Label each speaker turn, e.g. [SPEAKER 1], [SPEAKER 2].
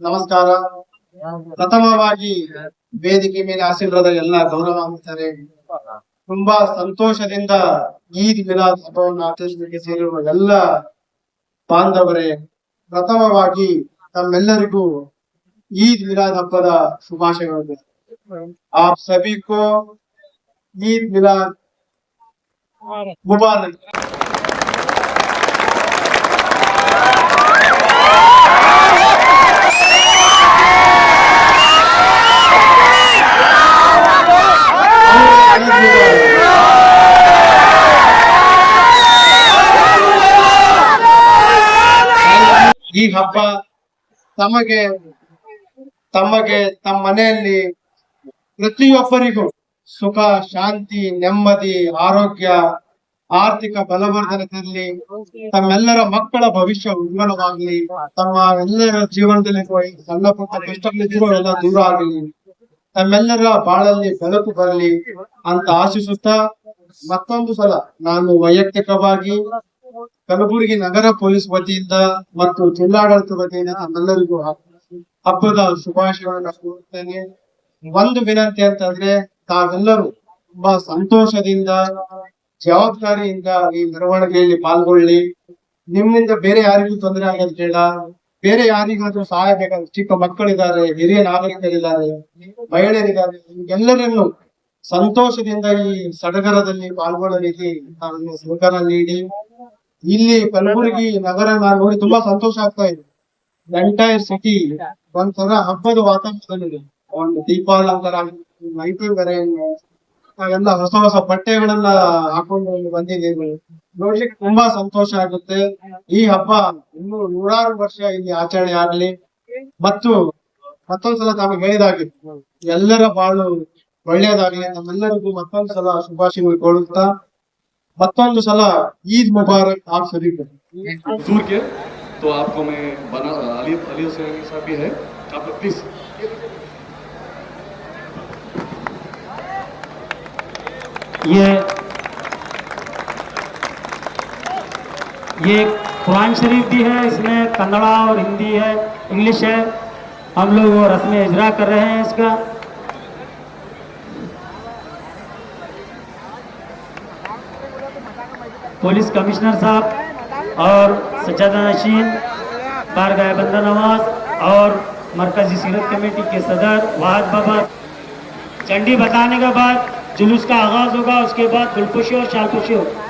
[SPEAKER 1] ನಮಸ್ಕಾರ. ಪ್ರಥಮವಾಗಿ ವೇದಿಕೆ ಮೇಲೆ ಆಶೀರ್ವಾದ ಎಲ್ಲ ಗೌರವಾನ್ವಿತರೆ ತುಂಬಾ ಸಂತೋಷದಿಂದ ಈದ್ ಮಿಲಾದ್ ಹಬ್ಬವನ್ನು ಆಚರಿಸಲಿಕ್ಕೆ ಸೇರಿರುವ ಎಲ್ಲ ಬಾಂಧವರೇ, ಪ್ರಥಮವಾಗಿ ತಮ್ಮೆಲ್ಲರಿಗೂ ಈದ್ ಮಿಲಾದ್ ಹಬ್ಬದ ಶುಭಾಶಯಗಳು. ಸಭಿ ಕೋ ಈದ್ ಮಿಲಾದ್ ಮುಬಾರಕ್ ಈದ್ ಮಿಲಾದ್. ಈ ಹಬ್ಬ ತಮಗೆ ತಮಗೆ ತಮ್ಮ ಮನೆಯಲ್ಲಿ ಪ್ರತಿಯೊಬ್ಬರಿಗೂ ಸುಖ, ಶಾಂತಿ, ನೆಮ್ಮದಿ, ಆರೋಗ್ಯ, ಆರ್ಥಿಕ ಬಲವರ್ಧನೆ ತರಲಿ. ತಮ್ಮೆಲ್ಲರ ಮಕ್ಕಳ ಭವಿಷ್ಯ ಉಜ್ವಲವಾಗಲಿ. ತಮ್ಮ ಎಲ್ಲರ ಜೀವನದಲ್ಲಿ ಸಣ್ಣ ಪುಟ್ಟ ಕಷ್ಟಗಳಿದ್ರು ಎಲ್ಲ ದೂರ ಆಗಲಿ. ತಮ್ಮೆಲ್ಲರ ಬಾಳಲ್ಲಿ ಬೆಳಕು ಬರಲಿ ಅಂತ ಆಶಿಸುತ್ತಾ ಮತ್ತೊಂದು ಸಲ ನಾನು ವೈಯಕ್ತಿಕವಾಗಿ ಕಲಬುರಗಿ ನಗರ ಪೊಲೀಸ್ ವತಿಯಿಂದ ಮತ್ತು ಜಿಲ್ಲಾಡಳಿತ ವತಿಯಿಂದ ನಮ್ಮೆಲ್ಲರಿಗೂ ಹಬ್ಬದ ಶುಭಾಶಯಗಳನ್ನು ಕೋರುತ್ತೇನೆ. ಒಂದು ವಿನಂತಿ ಅಂತಂದ್ರೆ ತಾವೆಲ್ಲರೂ ತುಂಬಾ ಸಂತೋಷದಿಂದ, ಜವಾಬ್ದಾರಿಯಿಂದ ಈ ಮೆರವಣಿಗೆಯಲ್ಲಿ ಪಾಲ್ಗೊಳ್ಳಿ. ನಿಮ್ಮಿಂದ ಬೇರೆ ಯಾರಿಗೂ ತೊಂದರೆ ಆಗೋದು ಬೇಡ. ಬೇರೆ ಯಾರಿಗಾದ್ರೂ ಸಹಾಯ ಬೇಕಾದ್ರೆ, ಚಿಕ್ಕ ಮಕ್ಕಳಿದ್ದಾರೆ, ಹಿರಿಯ ನಾಗರಿಕರಿದ್ದಾರೆ, ಮಹಿಳೆಯರಿದ್ದಾರೆ ಎಲ್ಲರನ್ನು ಸಂತೋಷದಿಂದ ಈ ಸಡಗರದಲ್ಲಿ ಪಾಲ್ಗೊಳ್ಳಲಿಕ್ಕೆ ನಾನು ಸಹಕಾರ ನೀಡಿ, ಇಲ್ಲಿ ಕಲಬುರಗಿ ನಗರ ನಾನು ನೋಡಿ ತುಂಬಾ ಸಂತೋಷ ಆಗ್ತಾ ಇದೆ. ಎಂಟೈರ್ ಸಿಟಿ ಒಂಥರ ಹಬ್ಬದ ವಾತಾವರಣದಲ್ಲಿದೆ. ಒಂದು ದೀಪಾಲಂಕಾರ ಲೈಟಿಂಗ್ ಎಲ್ಲ ಹೊಸ ಹೊಸ ಬಟ್ಟೆಗಳನ್ನ ಹಾಕೊಂಡು ಇಲ್ಲಿ ಬಂದಿದ್ದೀವಿ. ನೋಡ್ಲಿಕ್ಕೆ ತುಂಬಾ ಸಂತೋಷ ಆಗುತ್ತೆ. ಈ ಹಬ್ಬ ಇನ್ನೂ ನೂರಾರು ವರ್ಷ ಇಲ್ಲಿ ಆಚರಣೆ ಆಗ್ಲಿ. ಮತ್ತು ಮತ್ತೊಂದ್ಸಲ ತಾವು ಹೇಳಿದಾಗ, ಎಲ್ಲರ ಬಾಳು ಒಳ್ಳೆಯದಾಗ್ಲಿ. ನಮ್ಮೆಲ್ಲರಿಗೂ ಮತ್ತೊಂದು ಸಲ ಶುಭಾಶಯಗಳು ಕೋರುತ್ತಾ, ಮತ್ತೊಂದು ಸಲ ಈದ್ ಮುಬಾರಕ್ ಆಪ್
[SPEAKER 2] ಸರಿ
[SPEAKER 3] ये ये कुरान शरीफ भी है, इसमें कन्नड़ा और हिंदी है, इंग्लिश है। हम लोग वो रस्म इजरा कर रहे हैं इसका। पुलिस कमिश्नर साहब और सज्जादा नशीन, बारगाह बंदा नवाज़ और मरकजी सीरत कमेटी के सदर वाहद बाबा। चंडी बताने के बाद جلوس کا آغاز ہوگا اس کے بعد گلپوشی اور شالپوشی ہوگا